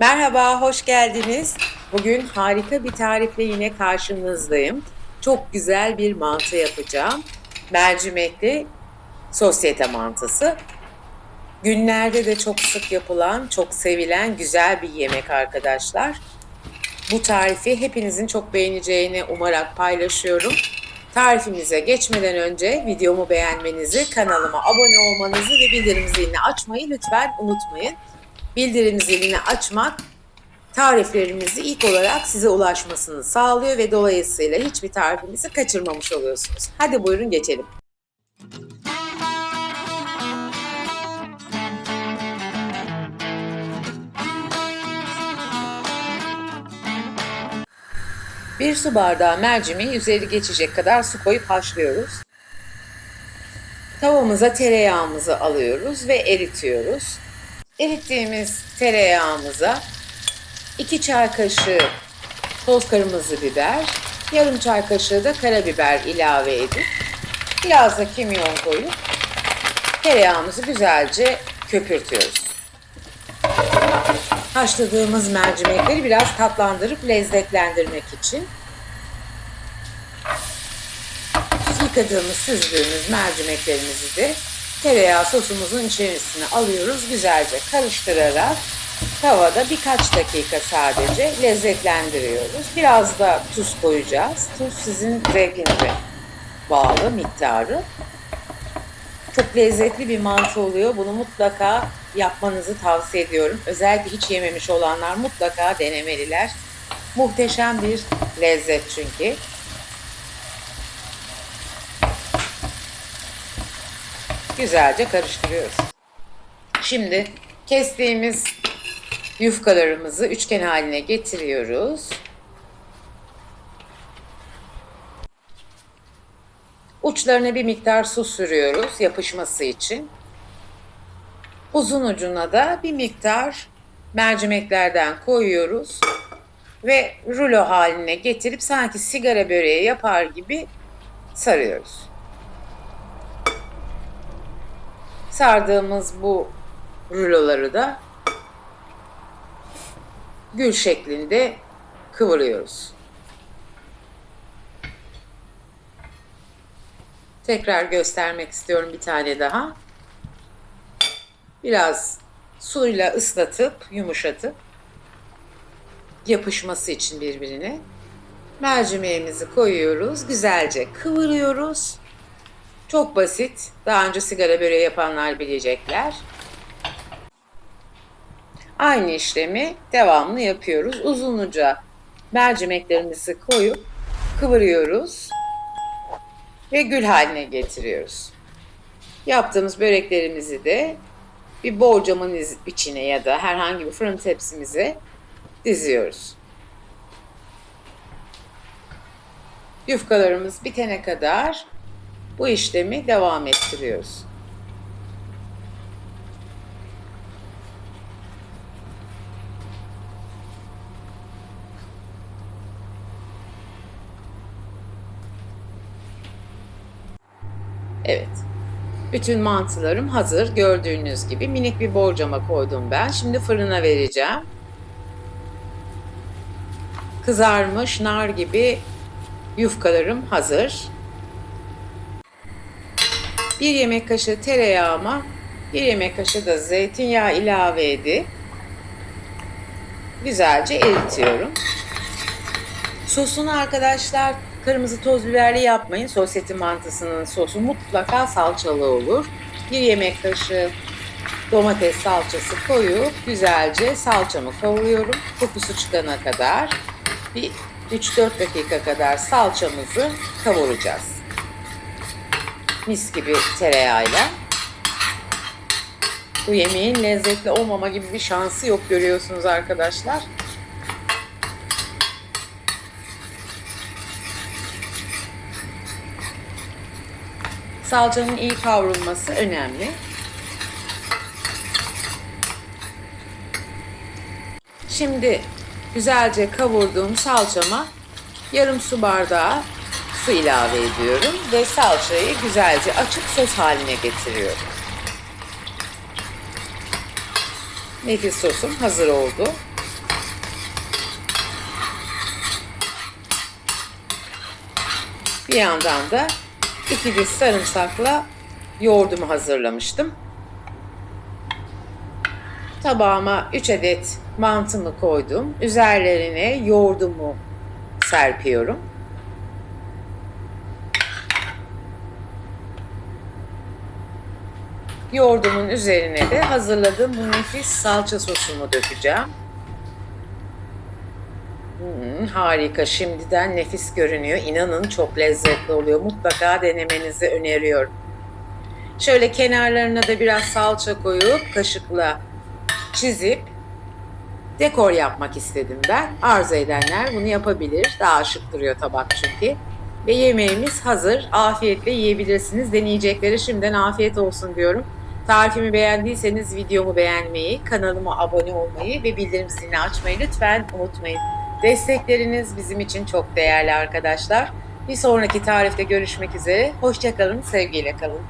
Merhaba, hoş geldiniz. Bugün harika bir tarifle yine karşınızdayım. Çok güzel bir mantı yapacağım. Mercimekli sosyete mantısı. Günlerde de çok sık yapılan, çok sevilen güzel bir yemek arkadaşlar. Bu tarifi hepinizin çok beğeneceğini umarak paylaşıyorum. Tarifimize geçmeden önce videomu beğenmenizi, kanalıma abone olmanızı ve bildirim zilini açmayı lütfen unutmayın. Bildirim zilini açmak tariflerimizi ilk olarak size ulaşmasını sağlıyor ve dolayısıyla hiçbir tarifimizi kaçırmamış oluyorsunuz. Hadi buyurun geçelim. Bir su bardağı mercimeği üzeri geçecek kadar su koyup haşlıyoruz. Tavamıza tereyağımızı alıyoruz ve eritiyoruz. Erittiğimiz tereyağımıza 2 çay kaşığı toz kırmızı biber, yarım çay kaşığı da karabiber ilave edip biraz da kimyon koyup tereyağımızı güzelce köpürtüyoruz. Haşladığımız mercimekleri biraz tatlandırıp lezzetlendirmek için yıkadığımız, süzdüğümüz mercimeklerimizi de tereyağı sosumuzun içerisine alıyoruz. Güzelce karıştırarak tavada birkaç dakika sadece lezzetlendiriyoruz. Biraz da tuz koyacağız. Tuz sizin zevkinize bağlı miktarı. Çok lezzetli bir mantı oluyor. Bunu mutlaka yapmanızı tavsiye ediyorum. Özellikle hiç yememiş olanlar mutlaka denemeliler. Muhteşem bir lezzet çünkü. Güzelce karıştırıyoruz. Şimdi kestiğimiz yufkalarımızı üçgen haline getiriyoruz. Uçlarına bir miktar su sürüyoruz yapışması için. Uzun ucuna da bir miktar mercimeklerden koyuyoruz ve rulo haline getirip sanki sigara böreği yapar gibi sarıyoruz. Sardığımız bu ruloları da gül şeklinde kıvırıyoruz. Tekrar göstermek istiyorum bir tane daha. Biraz suyla ıslatıp yumuşatıp yapışması için birbirine mercimeğimizi koyuyoruz. Güzelce kıvırıyoruz. Çok basit. Daha önce sigara böreği yapanlar bilecekler. Aynı işlemi devamlı yapıyoruz. Uzunluca mercimeklerimizi koyup kıvırıyoruz ve gül haline getiriyoruz. Yaptığımız böreklerimizi de bir borcamın içine ya da herhangi bir fırın tepsimize diziyoruz. Yufkalarımız bitene kadar bu işlemi devam ettiriyoruz. Evet. Bütün mantılarım hazır. Gördüğünüz gibi minik bir borcama koydum ben. Şimdi fırına vereceğim. Kızarmış nar gibi yufkalarım hazır. Bir yemek kaşığı tereyağıma bir yemek kaşığı da zeytinyağı ilave edip güzelce eritiyorum. Sosunu arkadaşlar kırmızı toz biberli yapmayın. Sosyete mantısının sosu mutlaka salçalı olur. Bir yemek kaşığı domates salçası koyup güzelce salçamı kavuruyorum. Kokusu çıkana kadar bir 3-4 dakika kadar salçamızı kavuracağız. Mis gibi tereyağıyla. Bu yemeğin lezzetli olmama gibi bir şansı yok görüyorsunuz arkadaşlar. Salçanın iyi kavrulması önemli. Şimdi güzelce kavurduğum salçama yarım su bardağı su ilave ediyorum ve salçayı güzelce açık sos haline getiriyorum. Nefis sosum hazır oldu. Bir yandan da iki diş sarımsakla yoğurdumu hazırlamıştım. Tabağıma 3 adet mantımı koydum. Üzerlerine yoğurdumu serpiyorum. Yoğurdumun üzerine de hazırladığım bu nefis salça sosumu dökeceğim. Hmm, harika. Şimdiden nefis görünüyor. İnanın çok lezzetli oluyor. Mutlaka denemenizi öneriyorum. Şöyle kenarlarına da biraz salça koyup kaşıkla çizip dekor yapmak istedim ben. Arzu edenler bunu yapabilir. Daha şık duruyor tabak çünkü. Ve yemeğimiz hazır. Afiyetle yiyebilirsiniz. Deneyeceklere şimdiden afiyet olsun diyorum. Tarifimi beğendiyseniz videomu beğenmeyi, kanalıma abone olmayı ve bildirim zilini açmayı lütfen unutmayın. Destekleriniz bizim için çok değerli arkadaşlar. Bir sonraki tarifte görüşmek üzere. Hoşçakalın, sevgiyle kalın.